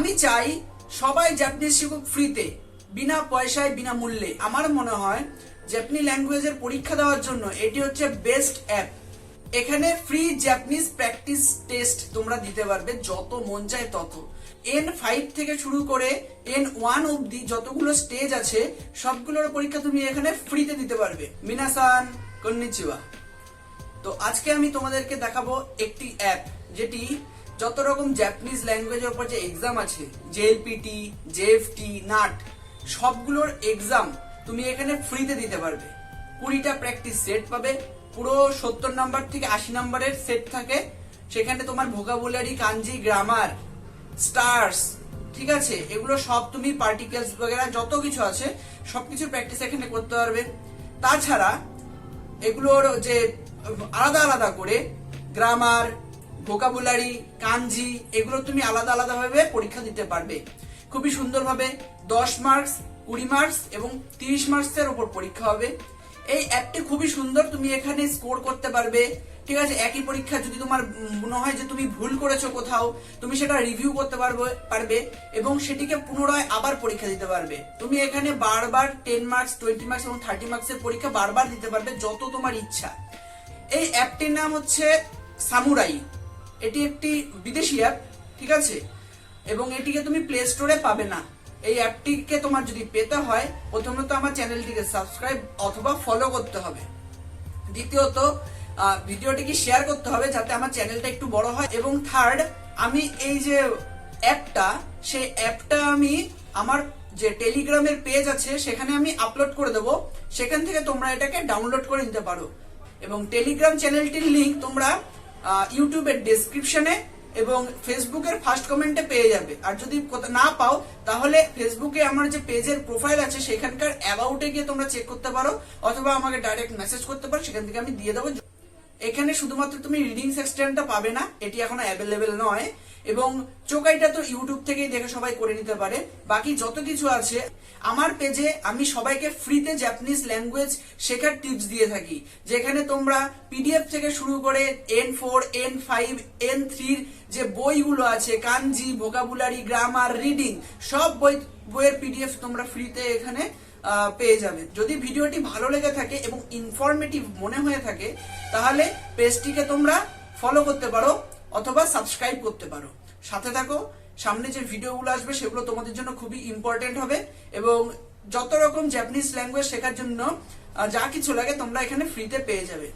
আমি চাই সবাই জাপানিজ শিখুক ফ্রিতে বিনা পয়সায়, বিনা মূল্যে। আমার মনে হয় জাপানি ল্যাঙ্গুয়েজের পরীক্ষা দেওয়ার জন্য এটি হচ্ছে বেস্ট অ্যাপ এখানে ফ্রি জাপানিজ প্র্যাকটিস টেস্ট তোমরা দিতে পারবে, যত মন চায় তত। এন ফাইভ থেকে শুরু করে এন ওয়ান অব্দি যতগুলো স্টেজ আছে, সবগুলোর পরীক্ষা তুমি এখানে ফ্রিতে দিতে পারবে। মিনাসান, কন্নিচিওয়া। তো আজকে আমি তোমাদেরকে দেখাবো একটি অ্যাপ যেটি যত রকম জাপানিজ ল্যাঙ্গুয়েজের উপর যে এক্সাম আছে জেএলপিটি জেএফটি নাট সবগুলোর এক্সাম তুমি এখানে ফ্রিতে দিতে পারবে। কুড়িটা প্র্যাকটিস সেট পাবে, পুরো সত্তর নাম্বার থেকে আশি নাম্বারের সেট থাকে। সেখানে তোমার ভোকাবুলারি কাঞ্জি গ্রামার স্টার্স ঠিক আছে? এগুলো সব তুমি পার্টিকেলস বগেরা যত কিছু আছে সবকিছুর প্র্যাকটিস এখানে করতে পারবে। তাছাড়া এগুলোর যে আলাদা আলাদা করে গ্রামার ভোকাবুলারি কাঞ্জি এগুলো তুমি আলাদা আলাদাভাবে পরীক্ষা দিতে পারবে। খুবই সুন্দরভাবে দশ মার্কস কুড়ি মার্কস এবং তিরিশ মার্কসের উপর পরীক্ষা হবে। এই অ্যাপটি খুবই সুন্দর, তুমি এখানে স্কোর করতে পারবে। ঠিক আছে, একই পরীক্ষা যদি তোমার মনে হয় যে তুমি ভুল করেছ কোথাও, তুমি সেটা রিভিউ করতে পারবে পারবে এবং সেটিকে পুনরায় আবার পরীক্ষা দিতে পারবে। তুমি এখানে বারবার টেন মার্কস টোয়েন্টি মার্কস এবং থার্টি মার্কসের পরীক্ষা বারবার দিতে পারবে, যত তোমার ইচ্ছা। এই অ্যাপটির নাম হচ্ছে সামুরাই এটি একটি বিদেশি অ্যাপ ঠিক আছে? এবং এটিকে তুমি প্লে স্টোরে পাবে না। এই অ্যাপটিকে তোমার যদি পেতে হয়, প্রথমত আমার চ্যানেলটিকে সাবস্ক্রাইব অথবা ফলো করতে হবে। দ্বিতীয়ত ভিডিওটিকে শেয়ার করতে হবে যাতে আমার চ্যানেলটা একটু বড় হয়। এবং থার্ড আমি এই যে অ্যাপটা সেই অ্যাপটা আমি আমার যে টেলিগ্রামের পেজ আছে, সেখানে আমি আপলোড করে দেবো। সেখান থেকে তোমরা এটাকে ডাউনলোড করে নিতে পারো। এবং টেলিগ্রাম চ্যানেলটির লিংক তোমরা ইউটিউবের ডেসক্রিপশনে এবং ফেসবুকের ফার্স্ট কমেন্টে পেয়ে যাবে। আর যদি না পাও, তাহলে ফেসবুকে আমার যে পেজের প্রোফাইল আছে, সেখানকার অ্যাবাউটে গিয়ে তোমরা চেক করতে পারো, অথবা আমাকে ডাইরেক্ট মেসেজ করতে পারো, সেখান থেকে আমি দিয়ে দেবো। এখানে শুধুমাত্র তুমি রিডিং সেকশনটা পাবে না, এটি এখনও অ্যাভেলেবেল নয়। এবং চোকাইটা তো ইউটিউব থেকেই দেখে সবাই করে নিতে পারে। বাকি যত কিছু আছে, আমার পেজে আমি সবাইকে ফ্রিতে জাপানিজ ল্যাঙ্গুয়েজ শেখার টিপস দিয়ে থাকি। যেখানে তোমরা পিডিএফ থেকে শুরু করে N four N five N থ্রির যে বইগুলো আছে কাঞ্জি ভোকাবুলারি গ্রামার রিডিং সব বই, বইয়ের পিডিএফ তোমরা ফ্রিতে এখানে পেয়ে যাবে। যদি ভিডিওটি ভালো লেগে থাকে এবং ইনফরমেটিভ মনে হয়ে থাকে, তাহলে পেজটিকে তোমরা ফলো করতে পারো। অথবা সাবস্ক্রাইব করতে পারো। সাথে থাকো, সামনে যে ভিডিওগুলো আসবে সেগুলো তোমাদের জন্য খুবই ইম্পর্টেন্ট হবে এবং যত রকম জ্যাপানিজ ল্যাঙ্গুয়েজ শেখার জন্য যা কিছু লাগে তোমরা এখানে ফ্রিতে পেয়ে যাবে।